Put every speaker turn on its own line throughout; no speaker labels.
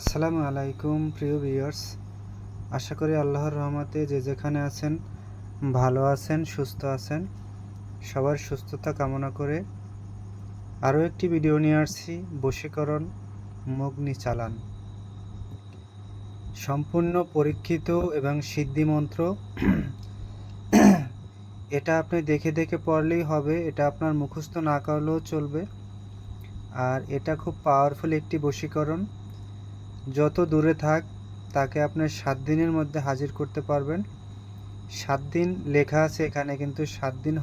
আসসালামু আলাইকুম, প্রিয় ভিউয়ার্স। আশা করি আল্লাহর রহমতে যে যেখানে আছেন, ভালো আছেন, সুস্থ আছেন। সবার সুস্থতা কামনা করে আরও একটি ভিডিও নিয়ে আসছি, বশীকরণ মগ্নি চালান সম্পূর্ণ পরীক্ষিত এবং সিদ্ধিমন্ত্র এটা আপনি দেখে দেখে পড়লেই হবে, এটা আপনার মুখস্থ না করলেও চলবে। আর এটা খুব পাওয়ারফুল একটি বশীকরণ। যত দূরে থাক, তাকে আপনার সাত দিনের মধ্যে হাজির করতে পারবেন। সাত দিন লেখা আছে এখানে, কিন্তু সাত দিন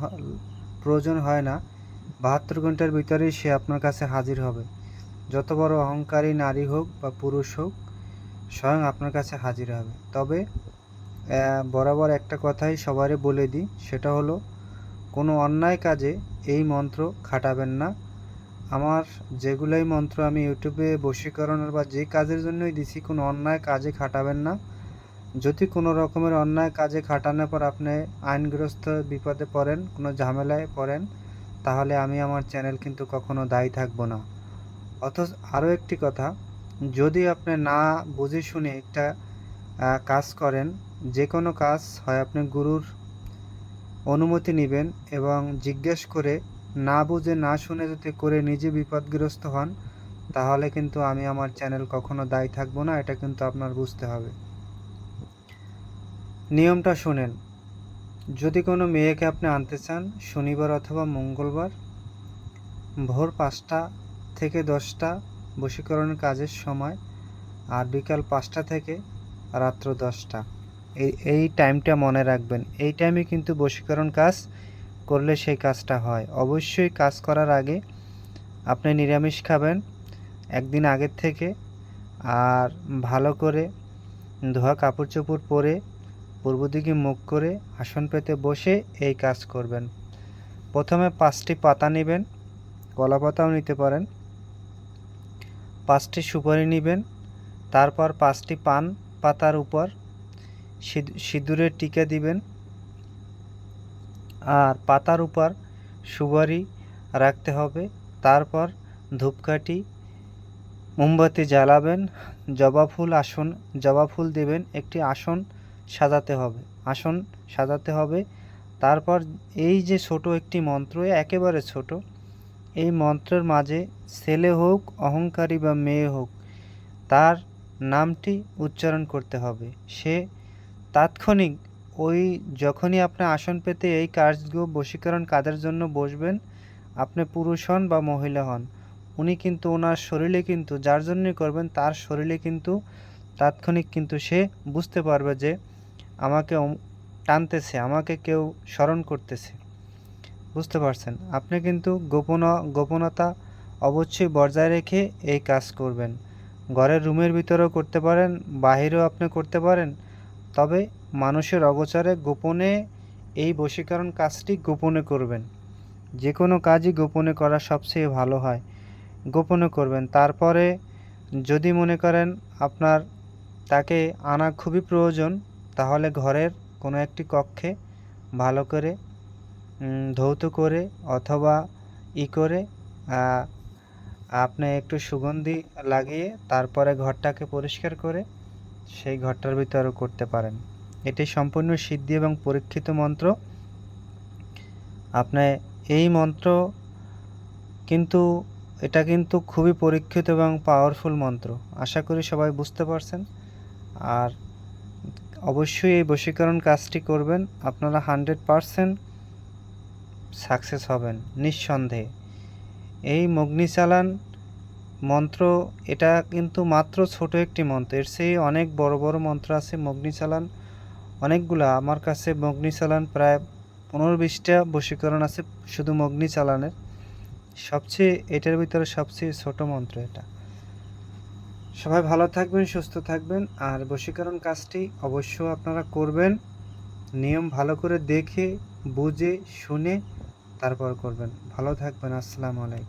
প্রয়োজন হয় না। বাহাত্তর ঘণ্টার ভিতরেই সে আপনার কাছে হাজির হবে। যত বড় অহংকারী নারী হোক বা পুরুষ হোক, স্বয়ং আপনার কাছে হাজির হবে। তবে বরাবর একটা কথাই সবারই বলে দিই, সেটা হলো, কোনো অন্যায় কাজে এই মন্ত্র খাটাবেন না। আমার যেগুলোই মন্ত্র আমি ইউটিউবে বশীকরণের বা যে কাজের জন্যই দিছি, কোনো অন্যায় কাজে খাটাবেন না। যদি কোনো রকমের অন্যায় কাজে খাটানোর পর আপনি আইনগ্রস্ত বিপদে পড়েন, কোনো ঝামেলায় পড়েন, তাহলে আমি আমার চ্যানেল কিন্তু কখনো দায়ী থাকব না। অথচ আরও একটি কথা, যদি আপনি না বুঝে শুনে একটা কাজ করেন, যে কোনো কাজ হয় আপনি গুরুর অনুমতি নেবেন এবং জিজ্ঞেস করে না বুঝে না শুনে যদি করে নিজে বিপদগ্রস্ত হন, তাহলে কিন্তু আমি আমার চ্যানেল কখনো দায়ী থাকব না, এটা কিন্তু আপনার বুঝতে হবে। নিয়মটা শুনেন। যদি কোনো মেয়েকে আপনি আনতে চান, শনিবার অথবা মঙ্গলবার, ভোর পাঁচটা থেকে দশটা বশীকরণের কাজের সময় আর বিকাল পাঁচটা থেকে রাত্র দশটা। এই এই টাইমটা মনে রাখবেন। এই টাইমে কিন্তু বশীকরণ কাজ করলে সেই কাজটা হয়। অবশ্যই কাজ করার আগে আপনি নিরামিষ খাবেন একদিন আগের থেকে আর ভালো করে ধোয়া কাপড় চোপড় পরে পূর্ব দিকে মুখ করে আসন পেতে বসে এই কাজ করবেন। প্রথমে পাঁচটি পাতা নেবেন, কলা পাতাও নিতে পারেন। পাঁচটি সুপারি নেবেন, তারপর পাঁচটি পান পাতার উপর সিঁদ- সিঁদুরের টিকা দিবেন। আর পাতার উপর সুপারি রাখতে হবে। তারপর ধূপকাঠি, মোমবাতি জ্বালাবেন, জবা ফুল আসন, জবা ফুল দেবেন, একটি আসন সাজাতে হবে, আসন সাজাতে হবে। তারপর এই যে ছোট একটি মন্ত্র একেবারে ছোট, এই মন্ত্রের মাঝে ছেলে হোক, অহংকারী বা মেয়ে হোক, তার নামটি উচ্চারণ করতে হবে। সে তাৎক্ষণিক ওই যখনই আপনি আসন পেতে এই কাজগুলো বশীকরণ কাদের জন্য বসবেন, আপনি পুরুষ হন বা মহিলা হন, উনি কিন্তু ওনার শরীরে কিন্তু যার জন্যই করবেন তার শরীরে কিন্তু তাৎক্ষণিক কিন্তু সে বুঝতে পারবে যে আমাকে টানতেছে, আমাকে কেউ স্মরণ করতেছে। বুঝতে পারছেন? আপনি কিন্তু গোপন, গোপনতা অবশ্যই বজায় রেখে এই কাজ করবেন। ঘরের রুমের ভিতরেও করতে পারেন, বাহিরেও আপনি করতে পারেন, তবে মানুষের অগোচরে গোপনে এই বশীকরণ কাজটি গোপনে করবেন। যে কোনো কাজই গোপনে করা সবচেয়ে ভালো হয়। গোপনে করবেন। তারপরে যদি মনে করেন আপনার তাকে আনা খুবই প্রয়োজন, তাহলে ঘরের কোনো একটি কক্ষে ভালো করে ধৌত করে অথবা ই করে আপনি একটু সুগন্ধি লাগিয়ে তারপরে ঘরটাকে পরিষ্কার করে সেই ঘরটার ভিতরে করতে পারেন। এটি সম্পূর্ণ সিদ্ধি এবং পরীক্ষিত মন্ত্র। আপনি এই মন্ত্র কিন্তু, এটা কিন্তু খুবই পরীক্ষিত এবং পাওয়ারফুল মন্ত্র। আশা করি সবাই বুঝতে পারছেন। আর অবশ্যই এই বশীকরণ কাজটি করবেন। আপনারা হান্ড্রেড পারসেন্ট সাকসেস হবেন, নিঃসন্দেহে। এই মগ্নি চালান মন্ত্র, এটা কিন্তু মাত্র ছোট একটি মন্ত্র। এর চেয়ে অনেক বড় বড় মন্ত্র আছে মগ্নি চালান অনেকগুলা। আমার কাছে মগ্নি চালান প্রায় পনেরো বিশটা বশীকরণ আছে, শুধু মগ্নি চালানের। সবচেয়ে এটার ভিতরে সবচেয়ে ছোট মন্ত্র এটা। সবাই ভালো থাকবেন, সুস্থ থাকবেন, আর বশীকরণ কাজটি অবশ্য আপনারা করবেন। নিয়ম ভালো করে দেখে, বুঝে, শুনে তারপর করবেন। ভালো থাকবেন, আসসালামু আলাইকুম।